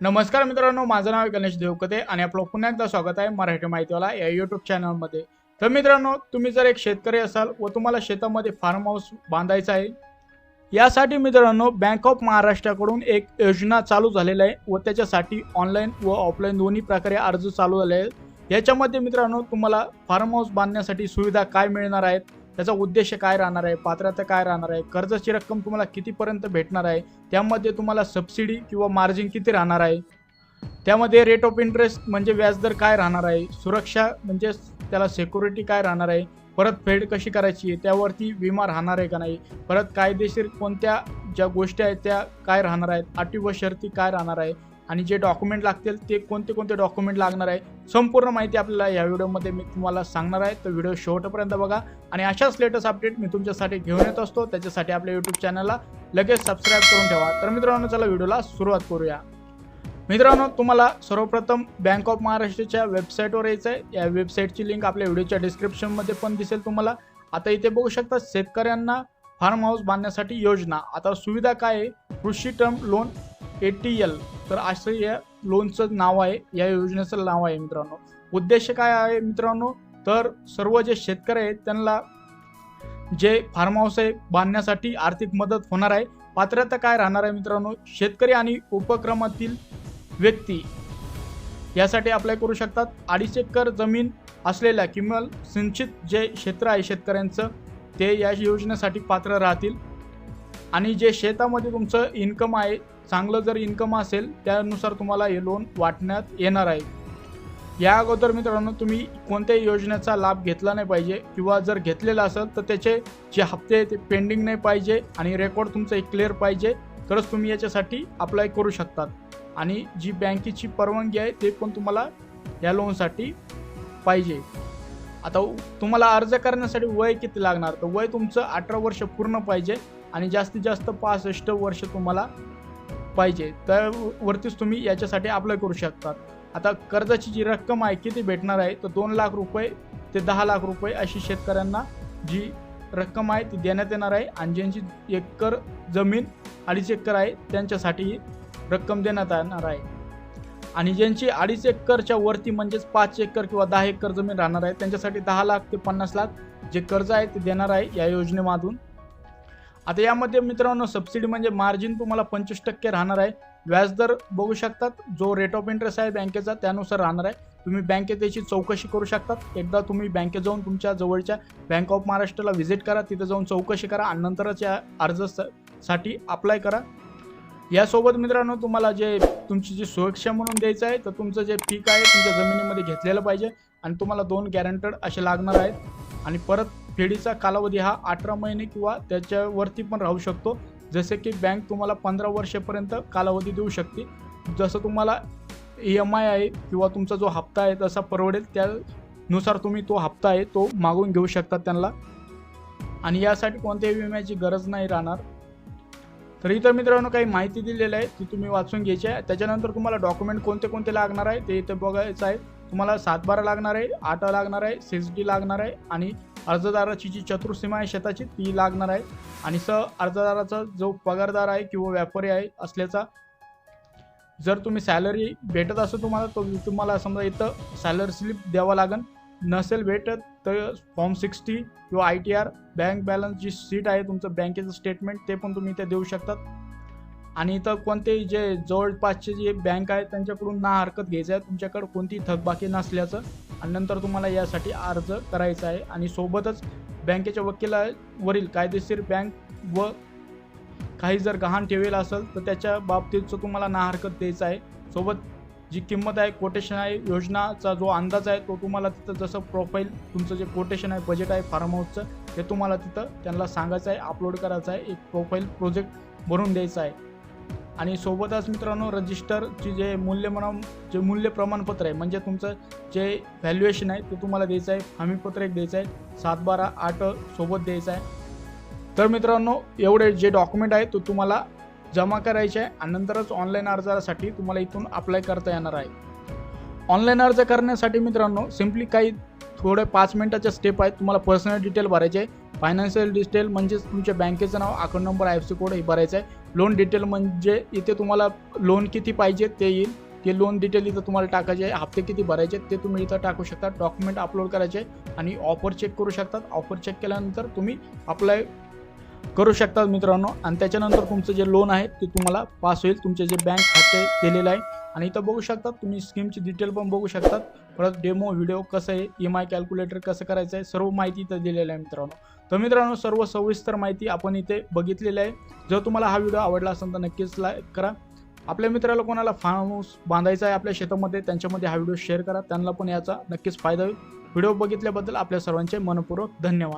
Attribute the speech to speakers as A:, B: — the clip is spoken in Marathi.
A: नमस्कार मित्रांनो माझं नाव गणेश देवकते आणि आपलं पुन्हा एकदा स्वागत आहे मराठी माहितीवाला या यूट्यूब चॅनलमध्ये तर मित्रांनो तुम्ही जर एक शेतकरी असाल व तुम्हाला शेतामध्ये फार्म हाऊस बांधायचं आहे यासाठी मित्रांनो बँक ऑफ महाराष्ट्राकडून एक योजना चालू झालेली आहे व त्याच्यासाठी ऑनलाईन व ऑफलाईन दोन्ही प्रकारे अर्ज चालू झाले आहेत. याच्यामध्ये मित्रांनो तुम्हाला फार्म हाऊस बांधण्यासाठी सुविधा काय मिळणार आहेत त्याचा उद्देश काय राहणार आहे? पात्रता काय राहणार आहे? कर्जाची रक्कम तुम्हाला कितीपर्यंत भेटणार आहे? त्यामध्ये तुम्हाला सबसिडी किंवा मार्जिन किती राहणार आहे? त्यामध्ये रेट ऑफ इंटरेस्ट म्हणजे व्याजदर काय राहणार आहे? सुरक्षा म्हणजे त्याला सेक्युरिटी काय राहणार आहे? परतफेड कशी करायची? आहे त्यावरती विमा राहणार आहे का नाही? परत कायदेशीर कोणत्या ज्या गोष्टी आहेत त्या काय राहणार आहेत? अटी व शर्ती काय राहणार आहे? आणि जे डॉक्युमेंट लागतील ते कोणते कोणते डॉक्युमेंट लागणार आहे संपूर्ण माहिती आपल्याला या व्हिडिओमध्ये मी तुम्हाला सांगणार आहे. तर व्हिडिओ शेवटपर्यंत बघा. आणि अशाच लेटेस्ट अपडेट मी तुमच्यासाठी घेऊन येत असतो. त्याच्यासाठी आपल्या यूट्यूब चॅनलला लगेच सबस्क्राईब करून ठेवा. तर मित्रांनो चला व्हिडिओला सुरुवात करूया. मित्रांनो तुम्हाला सर्वप्रथम बँक ऑफ महाराष्ट्राच्या वेबसाईटवर यायचं आहे या वेबसाईटची लिंक आपल्या व्हिडिओच्या डिस्क्रिप्शनमध्ये पण दिसेल तुम्हाला. आता इथे बघू शकता शेतकऱ्यांना फार्म हाऊस बांधण्यासाठी योजना. आता सुविधा काय आहे? कृषी term loan A T L तर असं या लोनचं नाव आहे या योजनेचं नाव आहे मित्रांनो. उद्देश काय आहे मित्रांनो? तर सर्व जे शेतकरी आहेत त्यांना जे फार्म हाऊस आहे बांधण्यासाठी आर्थिक मदत होणार आहे. पात्रता काय राहणार आहे मित्रांनो? शेतकरी आणि उपक्रमातील व्यक्ती यासाठी अप्लाय करू शकतात. अडीच एकर जमीन असलेल्या किंवा सिंचित जे क्षेत्र आहे शेतकऱ्यांचं ते या योजनेसाठी पात्र राहतील. आणि जे शेतामध्ये तुमचं इन्कम आहे चांगलं जर इन्कम असेल त्यानुसार तुम्हाला हे लोन वाटण्यात येणार आहे. या अगोदर मित्रांनो तुम्ही कोणत्याही योजनेचा लाभ घेतला नाही पाहिजे किंवा जर घेतलेला असेल तर त्याचे जे हप्ते आहे ते पेंडिंग नाही पाहिजे आणि रेकॉर्ड तुमचं एक क्लिअर पाहिजे. तरच तुम्ही याच्यासाठी अप्लाय करू शकतात. आणि जी बँकेची परवानगी आहे ते पण तुम्हाला या लोनसाठी पाहिजे. आता तुम्हाला अर्ज करण्यासाठी वय किती लागणार? तर वय तुमचं अठरा वर्ष पूर्ण पाहिजे. आणि जास्तीत जास्त पासष्ट वर्ष तुम्हाला पाहिजे. त्यावरतीच वरतीच तुम्ही याच्यासाठी अप्लाय करू शकतात. आता कर्जाची जी रक्कम आहे किती भेटणार आहे तर दोन लाख रुपये ते दहा लाख रुपये अशी शेतकऱ्यांना जी रक्कम आहे ती देण्यात येणार आहे. आणि ज्यांची एकर जमीन अडीच एकर आहे त्यांच्यासाठी ही रक्कम देण्यात येणार आहे. आणि ज्यांची अडीच एकरच्या वरती म्हणजेच पाच एकर किंवा दहा एकर जमीन राहणार आहे त्यांच्यासाठी दहा लाख ते पन्नास लाख जे कर्ज आहे ते देणार आहे या योजनेमधून. आता यामध्ये मित्रांनो सबसिडी म्हणजे मार्जिन तुम्हाला पंचवीस टक्के राहणार आहे. व्याजदर बघू शकतात जो रेट ऑफ इंटरेस्ट आहे बँकेचा त्यानुसार राहणार आहे. तुम्ही बँकेत याची चौकशी करू शकतात. एकदा तुम्ही बँकेत जाऊन तुमच्या जवळच्या बँक ऑफ महाराष्ट्राला व्हिजिट करा तिथे जाऊन चौकशी करा आणि नंतरच या अर्जासाठी अप्लाय करा. यासोबत मित्रांनो तुम्हाला जे तुमची जी सुरक्षा म्हणून द्यायचं आहे तर तुमचं जे पीक आहे तुमच्या जमिनीमध्ये घेतलेलं पाहिजे आणि तुम्हाला दोन गॅरंटेड असे लागणार आहेत. आणि परत फेडीचा कालावधी हा अठरा महिने किंवा त्याच्यावरती पण राहू शकतो. जसे की बँक तुम्हाला पंधरा वर्षापर्यंत कालावधी देऊ शकते. जसं तुम्हाला ई एम आय आहे किंवा तुमचा जो हप्ता आहे तसा परवडेल त्यानुसार तुम्ही तो हप्ता आहे तो मागून घेऊ शकता त्यांना. आणि यासाठी कोणत्याही विम्याची गरज नाही राहणार. तर इतर मित्रांनो काही माहिती दिलेली आहे ती तुम्ही वाचून घ्यायची आहे. त्याच्यानंतर तुम्हाला डॉक्युमेंट कोणते कोणते लागणार आहे ते इथे बघायचं आहे. तुम्हाला सातबारा लागणार आहे आठ लागणार आहे सिक्स डी लागणार आहे आणि अर्जदाराची जी चतुर्सीमा आहे शेताची ती लागणार आहे. आणि स अर्जदाराचा जो पगारदार आहे किंवा व्यापारी आहे असल्याचा जर तुम्ही सॅलरी भेटत असेल तुम्हाला तो तुम्हाला समजा इथं सॅलरी स्लिप द्यावा लागेल नसेल भेटत तर फॉर्म सिक्स्टी किंवा I T R bank balance G sheet आहे तुमचं बँकेचं स्टेटमेंट ते पण तुम्ही इथे देऊ शकतात. आणि इथं कोणतेही जे जवळपासचे जे बँक आहेत त्यांच्याकडून ना हरकत घ्यायचं आहे. तुमच्याकडे कोणतीही थकबाकी नसल्याचं. आणि नंतर तुम्हाला यासाठी अर्ज करायचा आहे. आणि सोबतच बँकेच्या वकिलावरील कायदेशीर बँक व काही जर गहाण ठेवेल असेल तर त्याच्या बाबतीतचं तुम्हाला ना हरकत द्यायचं आहे. सोबत जी किंमत आहे कोटेशन आहे योजनाचा जो अंदाज आहे तो तुम्हाला तिथं जसं प्रोफाईल तुमचं जे कोटेशन आहे बजेट आहे फार्म हाऊसचं ते तुम्हाला तिथं त्यांना सांगायचं आहे अपलोड करायचं आहे. एक प्रोफाईल प्रोजेक्ट भरून द्यायचा आहे. आणि सोबतच मित्रांनो रजिस्टरची जे मूल्य म्हणून जे मूल्य प्रमाणपत्र आहे म्हणजे तुमचं जे व्हॅल्युएशन आहे ते तुम्हाला द्यायचं आहे. हमीपत्र एक द्यायचं आहे. सात बारा आठ सोबत द्यायचं आहे. तर मित्रांनो एवढे जे डॉक्युमेंट आहे तो तुम्हाला जमा करायचे आहे आणि नंतरच ऑनलाईन अर्जासाठी तुम्हाला इथून अप्लाय करता येणार आहे. ऑनलाईन अर्ज करण्यासाठी मित्रांनो सिम्पली काही थोडे पाच मिनटाच्या स्टेप आहेत. तुम्हाला पर्सनल डिटेल भरायचे आहे. फायनान्शियल डिटेल म्हणजेच तुमच्या बँकेचं नाव account number I F C code हे भरायचं आहे. लोन डिटेल म्हणजे इथे तुम्हाला लोन किती पाहिजे ते येईल. ते लोन डिटेल इथं तुम्हाला टाकायचे आहे. हप्ते किती भरायचे ते तुम्ही इथं टाकू शकता. डॉक्युमेंट अपलोड करायचे आणि ऑफर चेक करू शकतात. ऑफर चेक केल्यानंतर तुम्ही अप्लाय करू शकतात मित्रांनो. आणि त्याच्यानंतर तुमचं जे लोन आहे ते तुम्हाला पास होईल. तुमचे जे बँक खाते दिलेलं आहे. आणि इथं बघू शकतात तुम्ही स्कीमची डिटेल पण बघू शकतात. परत डेमो व्हिडिओ कसं आहे ई एम आय कॅल्क्युलेटर कसं करायचं आहे सर्व माहिती इथं दिलेलं आहे मित्रांनो. तर मित्रांनो सर्व सविस्तर माहिती आपण इथे बघितलेली आहे. जर तुम्हाला हा व्हिडिओ आवडला असेल तर नक्कीच लाईक करा. आपल्या मित्राला कोणाला फार्म हाऊस बांधायचा आहे आपल्या शेतामध्ये त्यांच्यामध्ये हा व्हिडिओ शेअर करा. त्यांना पण याचा नक्कीच फायदा होईल. व्हिडिओ बघितल्याबद्दल आपल्या सर्वांचे मनपूर्वक धन्यवाद.